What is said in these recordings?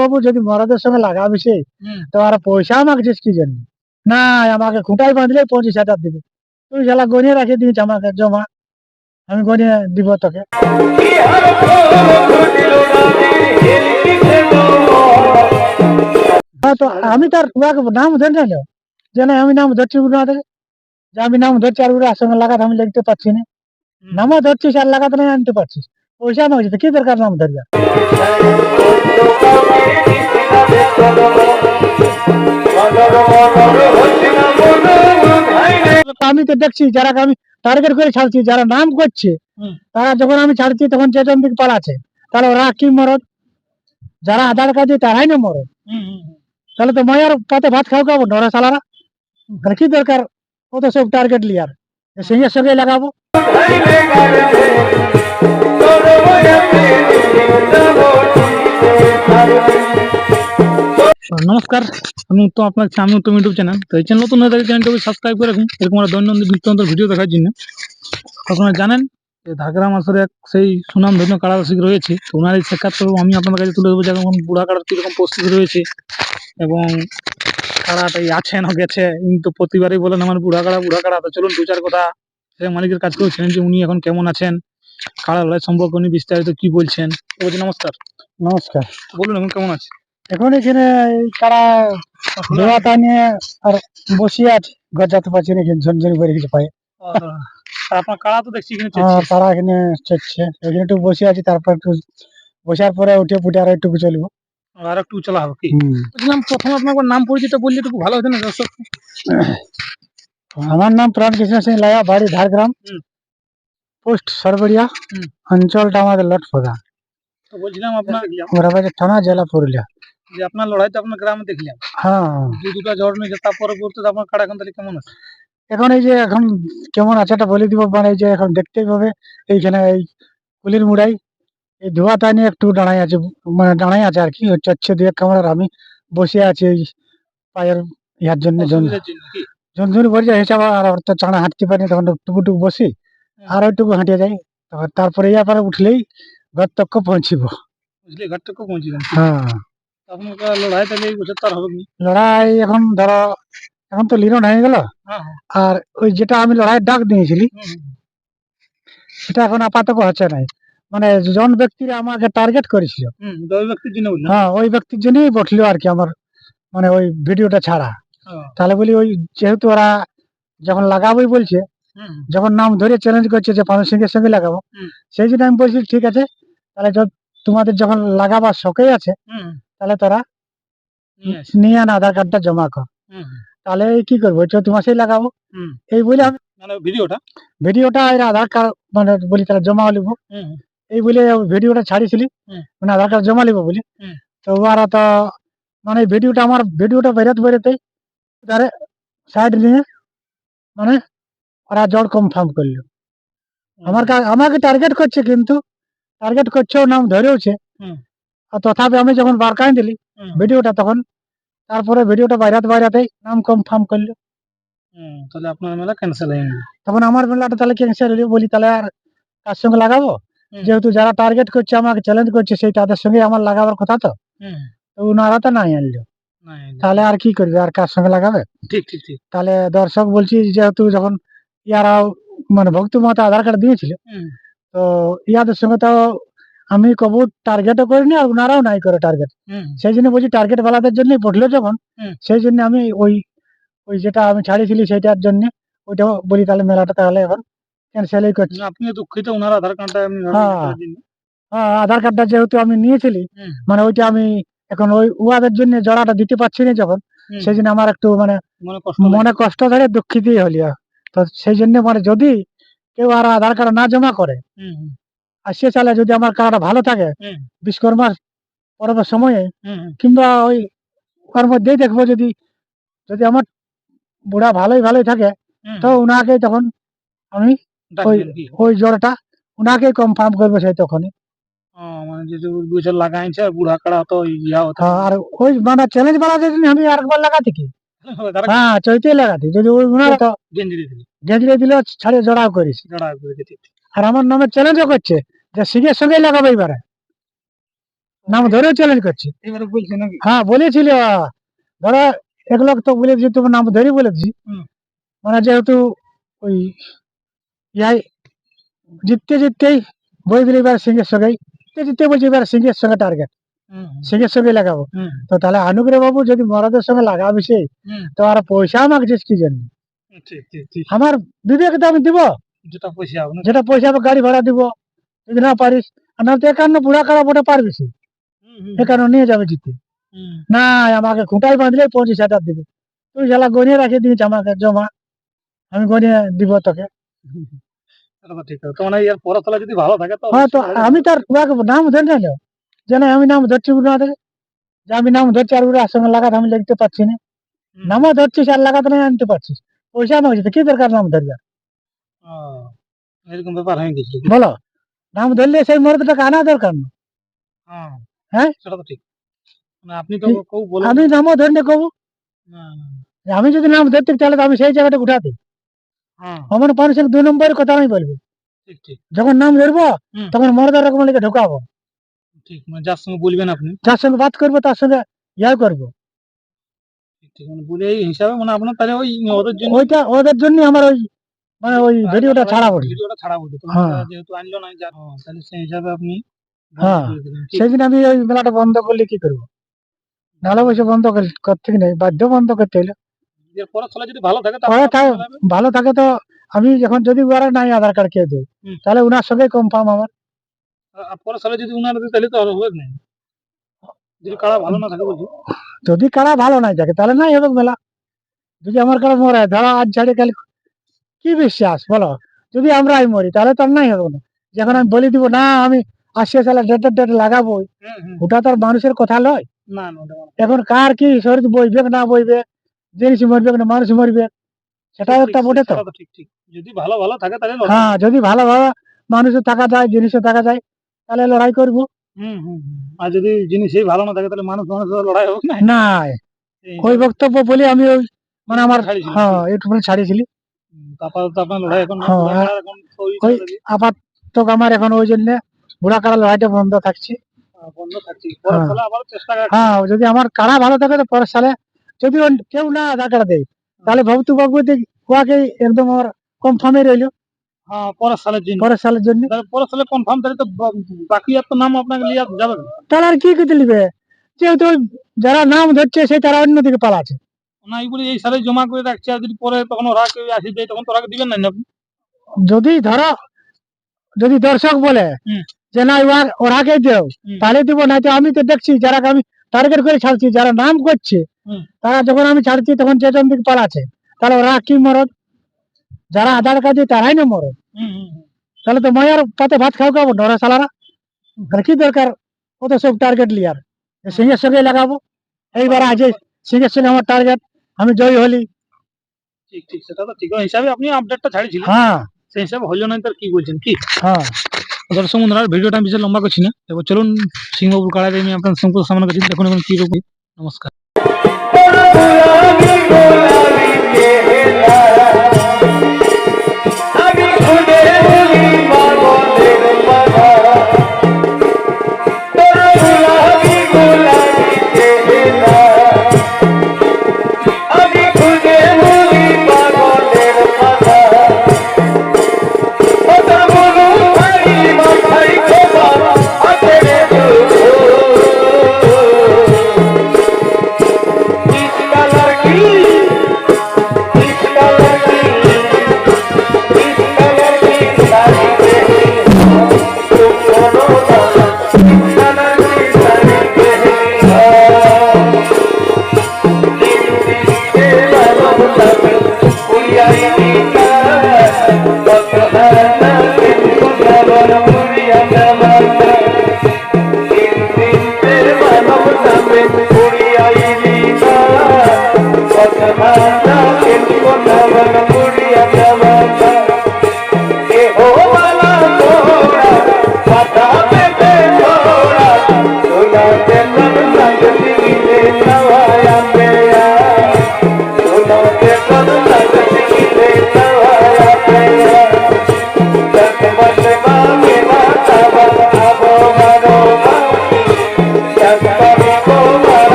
বাবু যদি মরদের সঙ্গে লাগাবি সে হুম। তো আর পয়সা মাগছিস কি জন্য? না আমাকে খুঁটাই বাঁধলে পঁচিশ হাজার দিবে। তুই শালা গনিয়ে রাখে দিয়েছ আমাকে জমা। আমি গনিয়ে দিব তোকে। হ্যাঁ তো আমি তার নাম ধরে না নেও। যে না আমি নাম ধরছি না যে আমি নাম ধরছি আর ওরা সঙ্গে লাগাতে আমি লিখতে পারছি না। নামও ধরছিস আর লাগাতে নাই আনতে পারছিস। পয়সা মাগছিস কি দরকার নাম ধরবে আমি তো দেখছি যারা আমি টার্গেট করে ছাড়ছি যারা নাম করছে তারা যখন আমি ছাড়ছি তখন চেতন দিক পালাচ্ছে। তাহলে ওরা কি মরদ যারা আধার কার্ড দিয়ে তারাই না মরদ হুম, হুম, হুম। তাহলে তো মায়ের পাতে ভাত খাও খাব ডরা সালারা। তাহলে কি দরকার? কত সব টার্গেট লিয়ার সঙ্গে সঙ্গে লাগাবো। নমস্কার। আমি তো আপনার আমি উত্তম ইউটিউব চ্যানেল। তো এই চ্যানেল নতুন হয়ে থাকে চ্যানেলটাকে সাবস্ক্রাইব করে রাখুন। এরকম আমরা দৈনন্দিন নিত্যন্ত ভিডিও দেখার জন্য। আপনারা জানেন যে ঝাড়গ্রাম আসরে এক সেই সুনাম ধন্য কারারসিক রয়েছে। তো ওনার এই সাক্ষাৎকার আমি আপনার কাছে তুলে দেবো যেমন বুড়া কাড়ার কীরকম পরিস্থিতি রয়েছে এবং কাড়াটাই আছে না গেছে উনি তো প্রতিবারই বলেন আমার বুড়া কাড়া বুড়া কাড়া তো চলুন দু চার কথা সে মালিকের কাজ থেকেও ছিলেন যে উনি এখন কেমন আছেন কাড়া লড়াই সম্পর্কে উনি বিস্তারিত কি বলছেন। বলছি নমস্কার। নমস্কার। বলুন এখন কেমন আছে? এখন এখানে এই কারা দেওয়াটা নিয়ে আর বসিয়ে আছে ঘর যেতে পারছি না কিন্তু ঝনঝনি করে কিছু পাই আর আপনার কাড়া তো দেখছি এখানে হ্যাঁ চলছে তারা এখানে চড়ছে এখানে একটু বসে আছি তারপর একটু বসার পরে উঠে পুটে আর একটু চলবো। আর একটু চলা হবে কি? বলছিলাম প্রথমে আপনার একবার নাম পরিচিত বললে একটু ভালো হতো না দর্শক? আমার নাম প্রাণ কৃষ্ণ সিং লায়া বাড়ি ঝাড়গ্রাম। হুম। পোস্ট সরবড়িয়া হুম। অঞ্চলটা আমাদের লটফোদা তো বলছিলাম আপনার মোরাবাজার থানা জেলা পুরুলিয়া। যে আপনার লড়াই তো আপনার গ্রামে দেখলাম। হ্যাঁ। দু দুটা জ্বর নিয়েছে তারপরে পরবর্তীতে আপনার কাড়া এখন তাহলে কেমন আছে? এখন এই যে এখন কেমন আছে এটা বলে দিব মানে এই যে এখন দেখতেই পাবে এইখানে এই কুলির মুড়াই এই ধোয়াটা নিয়ে একটু দাঁড়াই আছে মানে দাঁড়াই আছে আর কি চচ্ছে দুই এক কামড়ার আমি বসে আছি এই পায়ের ইয়ার জন্য কি? যায় হিসাবে আর তো চাঁড়া হাঁটতে পারিনি তখন টুকু টুকু বসি আর ওইটুকু হাঁটিয়ে যাই তারপর ইয়ার পরে উঠলেই ঘর তক পৌঁছিব। বুঝলি ঘাটটুকু পৌঁছিলেন হ্যাঁ। লড়াই তাহলে এই বছর তার হবে লড়াই এখন ধরো এখন তো লিরন হয়ে গেল। হ্যাঁ হ্যাঁ। আর ওই যেটা আমি লড়াই ডাক দিয়েছিলি সেটা এখন আপাতত হচ্ছে নাই। মানে জন ব্যক্তিরা আমাকে টার্গেট করেছিল। হ্যাঁ ওই ব্যক্তির জন্যই বসল আর কি আমার মানে ওই ভিডিওটা ছাড়া। তাহলে বলি ওই যেহেতু ওরা যখন লাগাবোই বলছে যখন নাম ধরে চ্যালেঞ্জ করছে যে পানু সিংহের সঙ্গে লাগাবো সেই জন্য আমি বলছি ঠিক আছে তাহলে তোমাদের যখন লাগাবার শখই আছে তাহলে তোরা নিয়ে। আন আধার কার্ডটা জমা কর। তাহলে কি করব? চৌদ্দ মাসেই লাগাবো। এই বলে আমি মানে ভিডিওটা? ভিডিওটা এর আধার কার্ড মানে বলি তাহলে জমা লিব। এই বলে ভিডিওটা ছাড়িছিলি। মানে আধার কার্ড জমা লিব বলি। তো ওরা তো মানে ভিডিওটা আমার ভিডিওটা বেরোতে বেরোতেই তারে সাইড নিয়ে মানে ওরা জল কনফার্ম করল। আমার কা- আমাকে টার্গেট করছে কিন্তু টার্গেট করছেও নাম ধরেওছে। তথাপি আমি যখন বার বারকাই দিলি ভিডিওটা তখন তারপরে ভিডিওটা বাইরাতে বাইরাতেই নাম কনফার্ম করল। তাহলে আপনার মেলা ক্যান্সেল হয়ে গেল। তখন আমার মেলাটা তাহলে ক্যান্সেল হলো বলি তাহলে আর কার সঙ্গে লাগাবো? যেহেতু যারা টার্গেট করছে আমাকে চ্যালেঞ্জ করছে সেই তাদের সঙ্গে আমার লাগাবার কথা তো। তো ওনারা তো নাই আনলো। তাহলে আর কি করবে আর কার সঙ্গে লাগাবে? ঠিক ঠিক ঠিক। তাহলে দর্শক বলছি যেহেতু যখন ইয়ারাও মানে ভক্ত মাতা আধার কার্ড দিয়েছিল তো ইয়াদের সঙ্গে তো আমি কবু টার্গেটও করিনি আর ওনারাও নাই করে টার্গেট সেই জন্য বলছি টার্গেট বেলাদের জন্যই পড়ল যখন। সেই জন্য আমি ওই ওই যেটা আমি ছাড়িয়েছিলি সেইটার জন্য ওইটা বলি তাহলে মেলাটা তাহলে এখন ক্যান্সেলই করছি। না, আপনিও দুঃখিত ওনার আধার কার্ডটা হ্যাঁ। হ্যাঁ, আধার কার্ডটা যেহেতু আমি নিয়েছিলি মানে ওইটা আমি এখন ওই উয়াদের জন্য জড়াটা দিতে পারছি না যখন। সেই জন্য আমার একটু মানে মনে কষ্ট ধরে দুঃখিতই হলি। তো সেই জন্য মানে যদি কেউ আর আধার কার্ড না জমা করে আর সে চালে যদি আমার কার্ডটা ভালো থাকে বিশ্বকর্মার পরবের সময়ে কিংবা ওই ওর মধ্যেই দেখব যদি যদি আমার বুড়া ভালোই ভালোই থাকে তো ওনাকে তখন আমি কি? ওই জ্বরটা উনাকে কনফার্ম করব সেই তখনই। মানে যে যে বছর লাগাইছে বুড়া কাড়া তো ইয়া হতো হ্যাঁ, আর ওই মানে চ্যালেঞ্জ আমি আরেকবার লাগাতে কি? হ্যাঁ চৈতে লাগাতে। যদি ওই তো দিলে। ছাড়িয়ে জড়াও করিস। করে দিতে। আর আমার নামে চ্যালেঞ্জও করছে যে সিগের সঙ্গে লাগাবো এবারে। নাম ধরেও চ্যালেঞ্জ করছে। এবারে বলছে নাকি? হ্যাঁ বলেছিল ধরো এক লোক তো বলেছি তোমার নাম ধরেই বলেছি। হুম। মানে যেহেতু ওই ইয়াই জিততে জিততেই বই দিলে এবার সিংহের সঙ্গে জিততে জিততে বলছি এবার সিংহের সঙ্গে টার্গেট সিংহের সঙ্গে লাগাবো। তো তাহলে আনুগ্রহ বাবু যদি মরাদের সঙ্গে লাগাবি সেই তো আর পয়সা মাগছিস কি জন্য? আমার বিবেক তো আমি দিব। যেটা পয়সা যেটা পয়সা গাড়ি ভাড়া দিব যদি না পারিস আর না তো একান্ন বুড়া কাড়া বোটা পারবি সে? একান্ন নিয়ে যাবে জিতে। না আমাকে খুঁটাই বাঁধলে পঁচিশ হাজার দিবে। তুই শালা গনিয়ে রাখে দিয়েছ আমাকে জমা আমি গনিয়ে দিব তোকে। মানে এর পড়াশোনা যদি ভালো থাকে তো হ্যাঁ আমি তার নাম ধরে না না আমি নাম ধরছি না যে আমি নাম ধরছি আর ওরা সঙ্গে লাগাতে আমি লিখতে পারছি না। নামও ধরছিস আর লাগাতে নাই আনতে পারছিস। পয়সা তো কি দরকার নাম ধরবে। এরকম ব্যাপার হয়ে গেছিল বলো নাম ধরলে সেই মরদ টাকা আনা দরকার না। হ্যাঁ হ্যাঁ? সেটা তো ঠিক। মানে আপনি তো কেউ বলেন আমি নামও ধরলে কবু। না, না, যে আমি যদি নাম ধরতে তাহলে আমি সেই জায়গাটা উঠাতে। হ্যাঁ। আমার মানুষের দুই নম্বরের কথা আমি বলব। যখন নাম ধরবো তখন মরদার রকম লিখে ঢোকাবো। ঠিক মানে যার সঙ্গে বলবেন আপনি। যার সঙ্গে বাত করব তার সঙ্গে ইয়া করব। মানে বলে এই হিসাবে মানে আপনার তাহলে ওই ওদের জন্য ওইটা ওদের জন্য আমার ওই মানে ওই ভিডিওটা ছাড়া পড়ি ভিডিওটা ছাড়া বলি হ্যাঁ। যেহেতু আনলো না তাহলে সেই হিসাবে আপনি হ্যাঁ। বলে। সেদিন আমি ওই মেলাটা বন্ধ করলে কি করব? নাহলে বসে বন্ধ কর- করতে নেই? বাধ্য বন্ধ করতে হলো এর পড়াশোনা যদি ভালো থাকে ভালো থাকে তো আমি যখন যদি ওরা নাই আধার কার্ড কে দেয় তাহলে ওনার সঙ্গে কনফার্ম আমার। পড়াশোনা যদি উনার দিই তাহলে তো আর হবে না যদি কারা ভালো না থাকে বলছি। যদি কারা ভালো নাই থাকে তাহলে নাই হবে মেলা। যদি আমার কারা মরে ধরো আজ ছাড়ে কাল কি বিশ্বাস? বলো। যদি আমরাই মরি তাহলে তো নাই হবে না। যখন আমি বলে দিব না আমি আসিয়া সালে ডেটের ডেট লাগাবো। ওটা তো আর মানুষের কথা ভালো। এখন কার কি শরীর বইবে না বইবে জিনিস মরবে না মানুষ মরবে সেটাও একটা বটে তো। যদি ভালো ভালো থাকে তাহলে হ্যাঁ যদি ভালোভাবে মানুষের থাকা যায় জিনিসও থাকা যায় তাহলে লড়াই করব। আর যদি জিনিসই ভালো না থাকে তাহলে মানুষ মানুষের লড়াই হোক না। ওই বক্তব্য বলে আমি ওই মানে আমার। হ্যাঁ ইউটিউবে ছাড়িয়েছিলি। হ্যাঁ, ওই ওই- আপাতত আমার এখন ওই জন্য বুড়া কাড়া লড়াইটা বন্ধ থাকছে। হ্যাঁ। হ্যাঁ যদি আমার কাড়া ভালো থাকে তো পরের সালে। যদি কেউ না দেয় তাহলে ভক্তু বাবু ওয়াকে একদম আমার কনফার্মে রইল। হ্যাঁ পরের সালের জন্য। পরের সালের জন্য। পরের সালে কনফার্ম তাহলে তো বাকি আর তো নাম আপনাকে নিয়ে যাবে। তাহলে আর কি করতে লিবে? যেহেতু যারা নাম ধরছে সেই তারা অন্যদিকে পালাচ্ছে। বলে এই জমা করে রাখছে আর যদি পরে তখন ওরা কেউ আসি দেয় তখন তো দিবেন না আপনি? যদি ধরো যদি দর্শক বলে। যে না ওর ওরাকে দেও তাহলে দিব না তো আমি তো দেখছি যারা আমি টার্গেট করে ছাড়ছি যারা নাম করছে তারা যখন আমি ছাড়ছি তখন যেজন দিকে পালাচ্ছে তাহলে ওরা কি মরদ যারা আধার কার্ড দিয়ে তারাই না মরদ। তাহলে তো মায়ার পাতে ভাত খাও খাব ডরা সালারা তাহলে কি দরকার কত সব টার্গেট লিয়ার সিংহের সঙ্গে লাগাবো। এইবার আজ সিংহের সঙ্গে আমার টার্গেট আমি জয় হলি। ঠিক ঠিক সেটা তো ঠিক। হিসাবে আপনি আপডেটটা ছাড়িয়েছিলেন। হ্যাঁ। সেই হিসাবে হলো না তার কি বলছেন কি? হ্যাঁ। দর্শক বন্ধুরা ভিডিওটা আমি বেশি লম্বা করছি না। এবার চলুন সিংহপুর কাড়াতে আমি আপনার সঙ্গে সামনে করছি। দেখুন এখন কি রকম। নমস্কার। আমি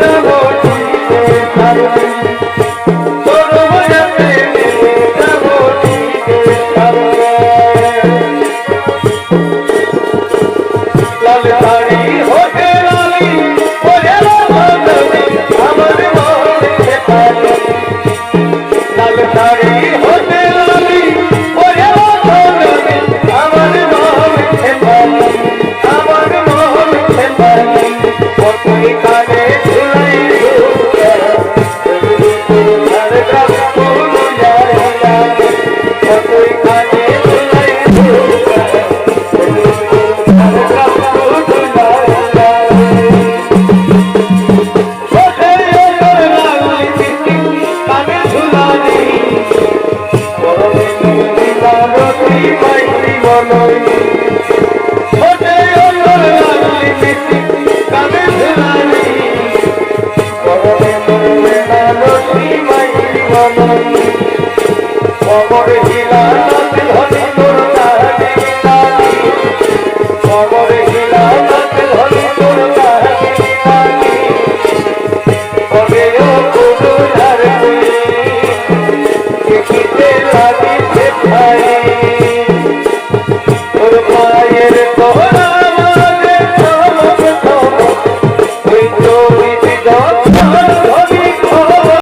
দেব